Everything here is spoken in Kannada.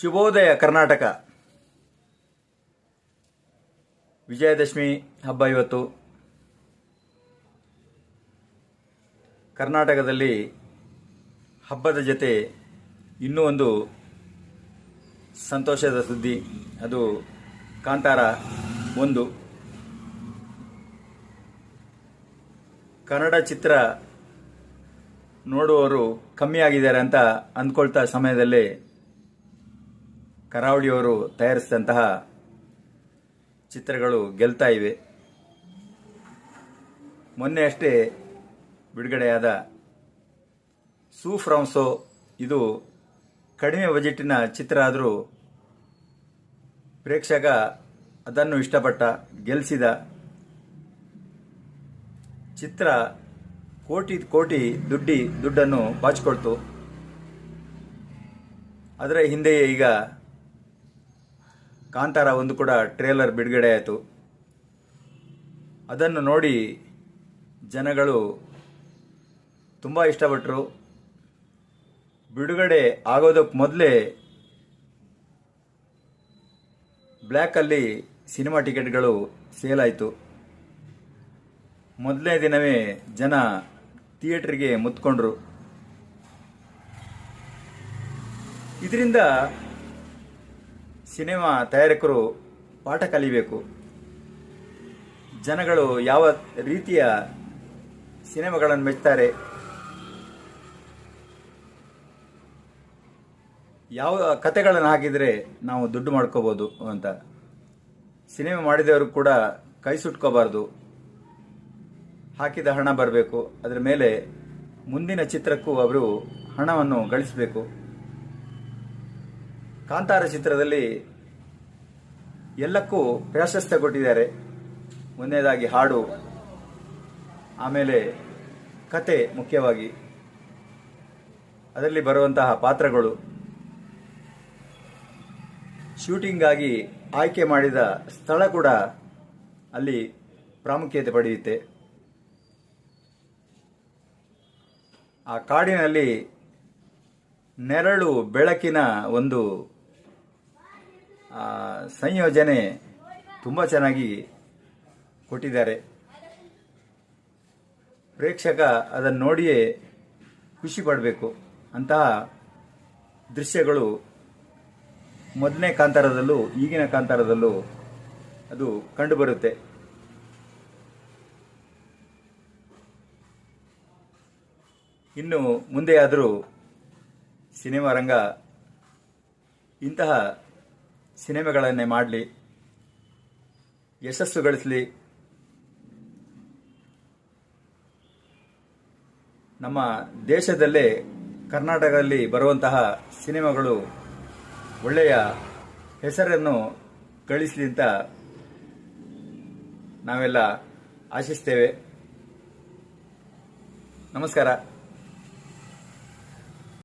ಶುಭೋದಯ, ಕರ್ನಾಟಕ. ವಿಜಯದಶಮಿ ಹಬ್ಬ ಇವತ್ತು. ಕರ್ನಾಟಕದಲ್ಲಿ ಹಬ್ಬದ ಜೊತೆ ಇನ್ನೂ ಒಂದು ಸಂತೋಷದ ಸುದ್ದಿ. ಅದು ಕಾಂತಾರ ಒಂದು. ಕನ್ನಡ ಚಿತ್ರ ನೋಡುವವರು ಕಮ್ಮಿ ಆಗಿದ್ದಾರೆ ಅಂತ ಅಂದ್ಕೊಳ್ತಾ ಸಮಯದಲ್ಲೇ ಕರಾವಳಿಯವರು ತಯಾರಿಸಿದಂತಹ ಚಿತ್ರಗಳು ಗೆಲ್ತಾ ಇವೆ. ಮೊನ್ನೆ ಅಷ್ಟೇ ಬಿಡುಗಡೆಯಾದ ಸೂ ಫ್ರಾನ್ಸೋ, ಇದು ಕಡಿಮೆ ಬಜೆಟಿನ ಚಿತ್ರ ಆದರೂ ಪ್ರೇಕ್ಷಕ ಅದನ್ನು ಇಷ್ಟಪಟ್ಟ ಗೆಲ್ಲಿಸಿದ ಚಿತ್ರ ಕೋಟಿ ಕೋಟಿ ದುಡ್ಡಿ ದುಡ್ಡನ್ನು ಬಾಚಿಕೊಳ್ತು. ಅದರ ಹಿಂದೆಯೇ ಈಗ ಕಾಂತಾರ ಒಂದು ಕೂಡ ಟ್ರೇಲರ್ ಬಿಡುಗಡೆ ಆಯಿತು. ಅದನ್ನು ನೋಡಿ ಜನಗಳು ತುಂಬ ಇಷ್ಟಪಟ್ಟರು ಬಿಡುಗಡೆ ಆಗೋದಕ್ಕೆ ಮೊದಲೇ ಬ್ಲ್ಯಾಕಲ್ಲಿ ಸಿನಿಮಾ ಟಿಕೆಟ್ಗಳು ಸೇಲ್ ಆಯಿತು. ಮೊದಲನೇ ದಿನವೇ ಜನ ಥಿಯೇಟ್ರಿಗೆ ಮುತ್ಕೊಂಡ್ರು. ಇದರಿಂದ ಸಿನಿಮಾ ತಯಾರಕರು ಪಾಠ ಕಲಿಬೇಕು. ಜನಗಳು ಯಾವ ರೀತಿಯ ಸಿನಿಮಾಗಳನ್ನು ಮೆಚ್ತಾರೆ, ಯಾವ ಕತೆಗಳನ್ನು ಹಾಕಿದರೆ ನಾವು ದುಡ್ಡು ಮಾಡ್ಕೋಬೋದು ಅಂತ. ಸಿನಿಮಾ ಮಾಡಿದವರು ಕೂಡ ಕೈ ಸುಟ್ಕೋಬಾರ್ದು. ಹಾಕಿದ ಹಣ ಬರಬೇಕು. ಅದರ ಮೇಲೆ ಮುಂದಿನ ಚಿತ್ರಕ್ಕೂ ಅವರು ಹಣವನ್ನು ಗಳಿಸಬೇಕು. ಕಾಂತಾರ ಚಿತ್ರದಲ್ಲಿ ಎಲ್ಲಕ್ಕೂ ಪ್ರಾಶಸ್ತ್ಯ ಕೊಟ್ಟಿದ್ದಾರೆ. ಒಂದನೇದಾಗಿ ಹಾಡು, ಆಮೇಲೆ ಕತೆ ಮುಖ್ಯವಾಗಿ. ಅದರಲ್ಲಿ ಬರುವಂತಹ ಪಾತ್ರಗಳು. ಶೂಟಿಂಗಾಗಿ ಆಯ್ಕೆ ಮಾಡಿದ ಸ್ಥಳ ಕೂಡ ಅಲ್ಲಿ ಪ್ರಾಮುಖ್ಯತೆ ಪಡೆಯುತ್ತೆ. ಆ ಕಾಡಿನಲ್ಲಿ ನೆರಳು ಬೆಳಕಿನ ಒಂದು ಸಂಯೋಜನೆ ತುಂಬ ಚೆನ್ನಾಗಿ ಕೊಟ್ಟಿದ್ದಾರೆ. ಪ್ರೇಕ್ಷಕ ಅದನ್ನು ನೋಡಿಯೇ ಖುಷಿ ಪಡಬೇಕು ಅಂತಹ ದೃಶ್ಯಗಳು ಮೊದಲನೇ ಕಾಂತಾರದಲ್ಲೂ ಈಗಿನ ಕಾಂತಾರದಲ್ಲೂ ಅದು ಕಂಡುಬರುತ್ತೆ. ಇನ್ನು ಮುಂದೆಯಾದರೂ ಸಿನಿಮಾ ರಂಗ ಇಂತಹ ಸಿನಿಮಾಗಳನ್ನೇ ಮಾಡಲಿ, ಯಶಸ್ಸು ಗಳಿಸಲಿ. ನಮ್ಮ ದೇಶದಲ್ಲೇ ಕರ್ನಾಟಕದಲ್ಲಿ ಬರುವಂತಹ ಸಿನಿಮಾಗಳು ಒಳ್ಳೆಯ ಹೆಸರನ್ನು ಗಳಿಸಲಿ ಅಂತ ನಾವೆಲ್ಲ ಆಶಿಸ್ತೇವೆ. ನಮಸ್ಕಾರ.